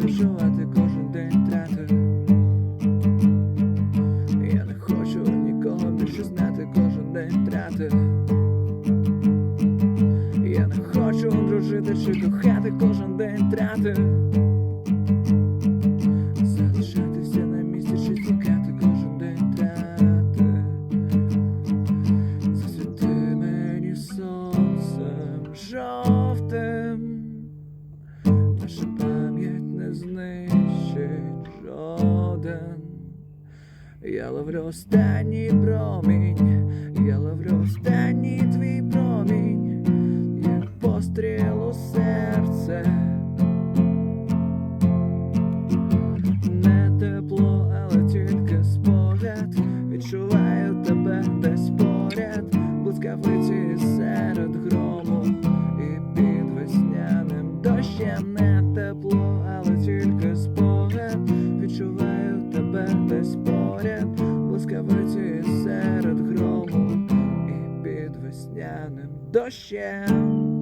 проживати кожен день втрати. Я не хочу нікого більше знати кожен день втрати. Я не хочу дружити чи кохати кожен день втрати. Жоден. Я ловлю останній промінь, я ловлю останній твій промінь, як постріл десь поряд, блискавиці серед грому і під весняним дощем.